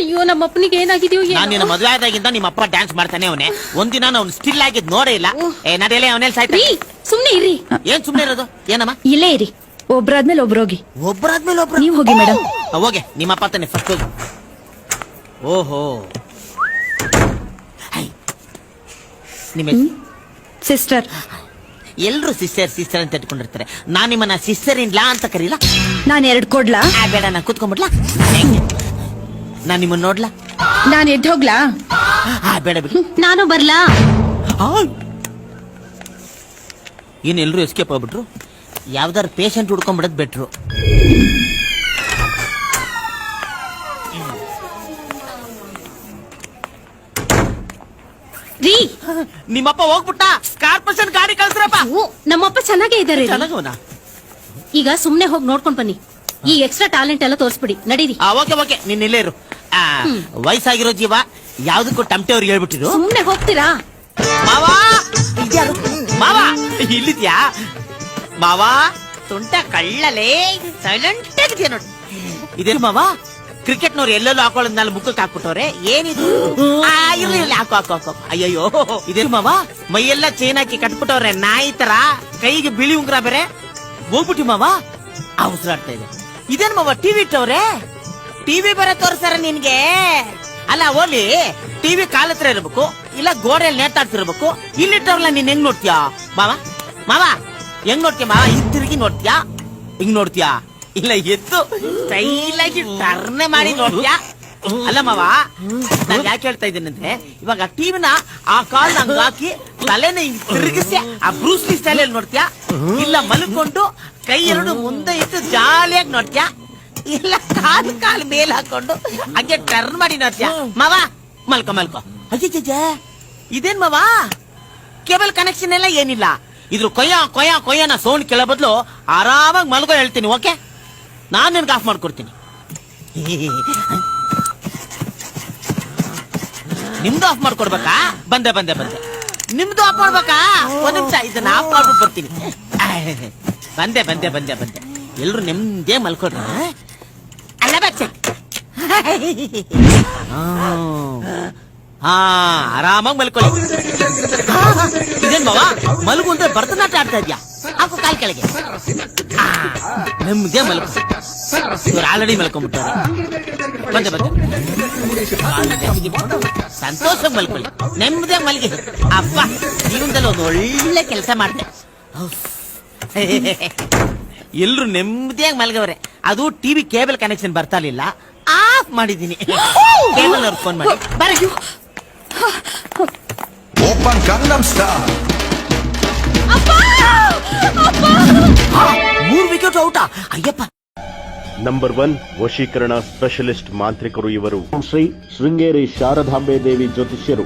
ಅಯ್ಯೋ ನಮ್ಮ ಅಪ್ಪನಿಗೆ ಏನಾಗಿದೆಯೋ ನಾನು ನಿನ್ನ ಮದುವೆ ಆದಾಗಿಂದ ನಿಮ್ಮ ಅಪ್ಪ ಡ್ಯಾನ್ಸ್ ಮಾಡ್ತಾನೆ ಅವನೇ. ಒಂದಿನ ಅವ್ನು ಸ್ಟಿಲ್ ಆಗಿದ್ ನೋಡೇ ಇಲ್ಲ. ಏ ನಡೆಯಲ್ಲ ಅವನೇ ಸಾಯ್ತ ಸುಮ್ನೆ ಇರಿ. ಏನ್ ಸುಮ್ನೆ ಇರೋದು? ಏನಮ್ಮ? ಇಲ್ಲೇ ಇರಿ. ಒಬ್ರಾದ್ಮೇಲೆ ಒಬ್ರೋಗಿ ಒಬ್ರಾದ್ಮೇಲೆ ಒಬ್ರು? ನೀವು ಹೋಗಿ ಮೇಡಮ್ ಹೋಗಿ. ನಿಮ್ಮ ಅಪ್ಪ ತಾನೆ ಫಸ್ಟ್ ಹೋಗಿ. ಓಹೋ. ನಿಮ್ಮ ಸಿಸ್ಟರ್ ಎಲ್ರು ಸಿಸ್ಟರ್ ಸಿಸ್ಟರ್ ಅಂತ ಇಟ್ಕೊಂಡಿರ್ತಾರೆ. ನಾನು ನಿಮ್ಮನ್ನ ಸಿಸ್ಟರ್ ಇನ್ಲಾ ಅಂತ ಕರೀಲಾ? ನಾನ್ ಎರಡು ಕೊಡ್ಲಾ? ಬೇಡ ನಾ ಕೂತ್ಕೊಂಡ್ಬಿಡ್ಲಾ ನಾನ್ ನಿಮ್ಮನ್ನ ನೋಡ್ಲಾ? ನಾನು ಎದ್ದು ಹೋಗ್ಲಾ? ಆ, ಬೇಡ ಬಿಡಿ. ನಾನು ಬರ್ಲಾ? ಏನ್ ಎಲ್ರು ಎಸ್ಕೇಪ್ ಆಗ್ಬಿಟ್ರು. ಯಾವ್ದಾರು ಪೇಷಂಟ್ ಹುಡ್ಕೊಂಡ್ಬಿಡೋದ್ ಬೆಟ್ರು ರೀ! ನಿಮ್ಮಪ್ಪ ಹೋಗ್ಬಿಟ್ಟ ಕಾರ್ಪೊರೇಷನ್ ಗಾಡಿ ಕಳ್ಸ್ರಪ್ಪ. ಓ ನಮ್ಮಪ್ಪ ಚೆನ್ನಾಗೇ ಇದಾರೆ ರೀ. ಚೆನ್ನಾಗವನ ಈಗ ಸುಮ್ನೆ ಹೋಗಿ ನೋಡ್ಕೊಂಡ್ ಬನ್ನಿ. ಈ ಎಕ್ಸ್ಟ್ರಾ ಟ್ಯಾಲೆಂಟ್ ಎಲ್ಲ ತೋರಿಸ್ಬಿಡಿ. ನಡೀರಿ. Okay okay. ನೀನ್ ಇಲ್ಲೇ ಇರು. ವಯಸ್ಸಾಗಿರೋ ಜೀವ ಯಾವ್ದಕ್ಕೂ ಟಮಟೆ ಅವ್ರಿಗೆ ಹೇಳ್ಬಿಟ್ಟಿದ್ರು ಸುಮ್ನೆ ಹೋಗ್ತೀರಾ? ಮಾವಾ! ಇದ್ಯಾರು? ಮಾವಾ! ಇಲ್ಲಿದ್ಯಾ? ಮಾವಾ! ತುಂಟ ಕಳ್ಳಲೇ ಸೈಲೆಂಟ್ ಆಗಿದ್ಯಾ ನೋಡಿ. ಇದೇನು ಮಾವಾ? ಕ್ರಿಕೆಟ್ ನವ್ರು ಎಲ್ಲೆಲ್ಲೂ ಹಾಕೊಳ್ಳೋದ್ ನಾನು ಮುಖಕ್ಕೆ ಹಾಕ್ಬಿಟ್ಟವ್ರೆ. ಏನಿದು? ಆ, ಇರ್ಲಿ ಇರ್ಲಿ ಹಾಕು ಹಾಕು ಹಾಕು. ಅಯ್ಯಯ್ಯೋ ಇದೇನು ಮಾವಾ? ಮೈಯೆಲ್ಲ ಚೈನ್ ಹಾಕಿ ಕಟ್ಬಿಟ್ಟವ್ರೆ ನಾಯಿ ತರ. ಕೈಗೆ ಬಿಳಿ ಉಂಗ್ರ ಬೇರೆ. ಹೋಗ್ಬಿಟ್ಟಿ ಮಾವಾ ಆ ಉಸಿರಾಡ್ತಾ ಇದೆ. ಇದೇನು ಮಾವ ಟಿವಿ ಇಟ್ಟವ್ರೆ? ಟಿವಿ ಬರ ತೋರ್ಸಾರ ನಿನ್ಗೆ? ಅಲ್ಲ ಓಲಿ ಟಿವಿ ಕಾಲ್ ಹತ್ರ ಇರ್ಬೇಕು, ಇಲ್ಲ ಗೋಡೆಯಲ್ಲಿ ನೇತಾಡ್ತಿರ್ಬೇಕು. ಇಲ್ಲಿಟ್ಟವ್ರಲ್ಲ ನೀನ್ ಹೆಂಗ್ ನೋಡ್ತೀಯಾ? ಮಾವಾ ಮಾವಾ, ಹೆಂಗ್ ನೋಡ್ತೀಯ ಮಾವ? ಹಿಂಗ್ ತಿರುಗಿ ನೋಡ್ತೀಯಾ? ಹಿಂಗ್ ನೋಡ್ತೀಯಾ? ಇಲ್ಲ ಎದ್ದು ಸ್ಟೈಲ್ ಆಗಿ ಟರ್ನೆ ಮಾಡಿ ನೋಡ್ತೀಯಾ? ಅಲ್ಲ, ಮಾವಾ, ನಾನು ಯಾಕೆ ಹೇಳ್ತಾ ಇದ್ದೀನಿ ಅಂದ್ರೆ, ಇವಾಗ ಟಿವಿನ ಆ ಕಾಲ್ ನಂಗೆ ಹಾಕಿ ತಲೆನ ಹಿಂಗ್ ತಿರುಗಿಸಿ ಆ ಬ್ರೂಸ್ಲಿ ಸ್ಟೈಲ್ ಅಲ್ಲಿ ನೋಡ್ತೀಯಾ? ಇಲ್ಲ ಮಲ್ಕೊಂಡು ಕೈ ಎರಡು ಮುಂದೆ ಇಟ್ಟು ಜಾಲಿಯಾಗಿ ನೋಡ್ತೀಯಾ? ಇಲ್ಲ. ಕಾಲು ಕಾಲು ಮೇಲ್ ಹಾಕೊಂಡು ಹಂಗೆ ಟರ್ನ್ ಮಾಡಿ ನೋಡ್ತೀಯ ಮಾವ ಮಲ್ಕೊ ಮಲ್ಕೊ. ಅಜ್ಜ ಇದೇನ್ ಮಾವ? ಕೇಬಲ್ ಕನೆಕ್ಷನ್ ಎಲ್ಲ ಏನಿಲ್ಲ. ಇದ್ರ ಕೊಯ್ಯ ಕೊಯ್ಯ ಕೊಯ್ಯನ ಸೌಂಡ್ ಕೇಳೋ ಬದಲು ಆರಾಮಾಗಿ ಮಲ್ಕೊ ಹೇಳ್ತೀನಿ ಓಕೆ? ನಾನು ನಿನ್ಗೆ ಆಫ್ ಮಾಡ್ಕೊಡ್ತೀನಿ. ನಿಮ್ದು ಆಫ್ ಮಾಡ್ಕೊಡ್ಬೇಕಾ? ಬಂದೆ ಬಂದೆ ಬಂದೆ. ನಿಮ್ದು ಆಫ್ ಮಾಡ್ಬೇಕಾ? ಒಂದ್ ನಿಮಿಷ ಇದನ್ನ ಆಫ್ ಮಾಡ್ಬಿಟ್ಟು ಬರ್ತೀನಿ. ಬಂದೆ ಬಂದೆ ಬಂದೆ ಬಂದೆ. ಎಲ್ರು ನಿಮ್ದೇ ಮಲ್ಕೊಡ್ರಿ ಹಾ, ಆರಾಮಾಗಿ ಮಲ್ಕೊಳ್ಳಿ. ಇದೇನ್ ಬಾವಾ? ಮಲಗು ಅಂದ್ರೆ ಭರತನಾಟ್ಯ ಆಡ್ತಾ ಇದ್ಯಾ? ಹಾಕು ಕಾಲ್ ಕೆಳಗೆ. ನಿಮ್ದೇ ಮಲ್ಕೊ. ಇವ್ರು ಆಲ್ರೆಡಿ ಮಲ್ಕೊಂಡ್ಬಿಟ್ಟವ್ರೆ. ಬಂದೆ ಬಂದೆ. ಸಂತೋಷ ಮಲ್ಕೊಳ್ಳಿ. ನೆಮ್ಮದಿಯಾಗಿ ಮಲ್ಗಿ. ಅಪ್ಪ ಜೀವನದಲ್ಲಿ ಒಂದು ಒಳ್ಳೆ ಕೆಲಸ ಮಾಡ್ದೆ. ಎಲ್ಲರೂ ನೆಮ್ಮದಿಯಾಗಿ ಮಲಗವ್ರೆ. ಅದು ಟಿವಿ ಕೇಬಲ್ ಕನೆಕ್ಷನ್ ಬರ್ತಾ ಬರ್ತಾಲಿಲ್ಲ ಆಫ್ ಮಾಡಿದೀನಿ ಕೇಬಲ್ ಅವ್ರು ಫೋನ್ ಮಾಡಿ. ಓಪನ್ ಕಂಗಮ್ ಸ್ಟಾರ್ ಮೂರ್ wicket out Ayyappa. Number one ವಶೀಕರಣ ಸ್ಪೆಷಲಿಸ್ಟ್ ಮಾಂತ್ರಿಕರು ಇವರು. ಶ್ರೀ ಶೃಂಗೇರಿ ಶಾರದಾಂಬೆ ದೇವಿ ಜ್ಯೋತಿಷ್ಯರು.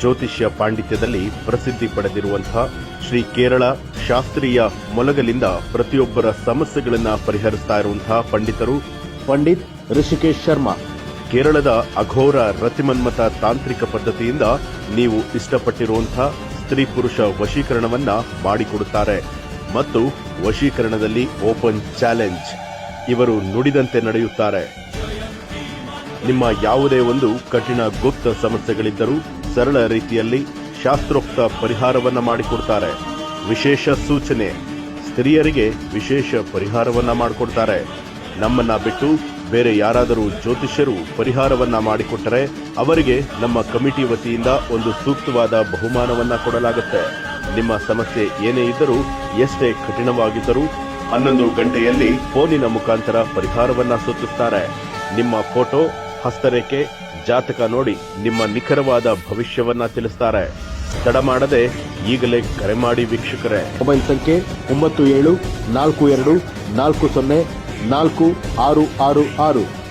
ಜ್ಯೋತಿಷ್ಯ ಪಾಂಡಿತ್ಯದಲ್ಲಿ ಪ್ರಸಿದ್ಧಿ ಪಡೆದಿರುವಂತಹ ಶ್ರೀ ಕೇರಳ ಶಾಸ್ತ್ರೀಯ ಮೊಲಗಲಿಂದ ಪ್ರತಿಯೊಬ್ಬರ ಸಮಸ್ಯೆಗಳನ್ನು ಪರಿಹರಿಸ್ತಾ ಇರುವಂತಹ ಪಂಡಿತರು ಪಂಡಿತ್ ಋಷಿಕೇಶ್ ಶರ್ಮಾ. ಕೇರಳದ ಅಘೋರ ರತಿಮನ್ಮತ ತಾಂತ್ರಿಕ ಪದ್ಧತಿಯಿಂದ ನೀವು ಇಷ್ಟಪಟ್ಟಿರುವಂತಹ ಸ್ತ್ರೀ ಪುರುಷ ವಶೀಕರಣವನ್ನ ಮಾಡಿಕೊಡುತ್ತಾರೆ. ಮತ್ತು ವಶೀಕರಣದಲ್ಲಿ ಓಪನ್ ಚಾಲೆಂಜ್ ಇವರು ನುಡಿದಂತೆ ನಡೆಯುತ್ತಾರೆ. ನಿಮ್ಮ ಯಾವುದೇ ಒಂದು ಕಠಿಣ ಗುಪ್ತ ಸಮಸ್ಯೆಗಳಿದ್ದರೂ ಸರಳ ರೀತಿಯಲ್ಲಿ ಶಾಸ್ತ್ರೋಕ್ತ ಪರಿಹಾರವನ್ನು ಮಾಡಿಕೊಡ್ತಾರೆ. ವಿಶೇಷ ಸೂಚನೆ. ಸ್ತ್ರೀಯರಿಗೆ ವಿಶೇಷ ಪರಿಹಾರವನ್ನ ಮಾಡಿಕೊಡ್ತಾರೆ. ನಮ್ಮನ್ನ ಬಿಟ್ಟು ಬೇರೆ ಯಾರಾದರೂ ಜ್ಯೋತಿಷ್ಯರು ಪರಿಹಾರವನ್ನ ಮಾಡಿಕೊಟ್ಟರೆ ಅವರಿಗೆ ನಮ್ಮ ಕಮಿಟಿ ವತಿಯಿಂದ ಒಂದು ಸೂಕ್ತವಾದ ಬಹುಮಾನವನ್ನ ಕೊಡಲಾಗುತ್ತೆ. ನಿಮ್ಮ ಸಮಸ್ಯೆ ಏನೇ ಇದ್ದರೂ ಎಷ್ಟೇ ಕಠಿಣವಾಗಿದ್ದರೂ ಹನ್ನೊಂದು ಗಂಟೆಯಲ್ಲಿ ಫೋನಿನ ಮುಖಾಂತರ ಪರಿಹಾರವನ್ನ ಸೂಚಿಸುತ್ತಾರೆ ನಿಮ್ಮ ಫೋಟೋ, ಹಸ್ತರೇಖೆ, ಜಾತಕ ನೋಡಿ ನಿಮ್ಮ ನಿಖರವಾದ ಭವಿಷ್ಯವನ್ನ ತಿಳಿಸ್ತಾರೆ. ತಡ ಮಾಡದೆ ಈಗಲೇ ಕರೆ ಮಾಡಿ ವೀಕ್ಷಕರೇ. ಮೊಬೈಲ್ ಸಂಖ್ಯೆ ಒಂಬತ್ತು ಏಳು ನಾಲ್ಕು ಎರಡು ನಾಲ್ಕು ಸೊನ್ನೆ ನಾಲ್ಕು ಆರು ಆರು ಆರು.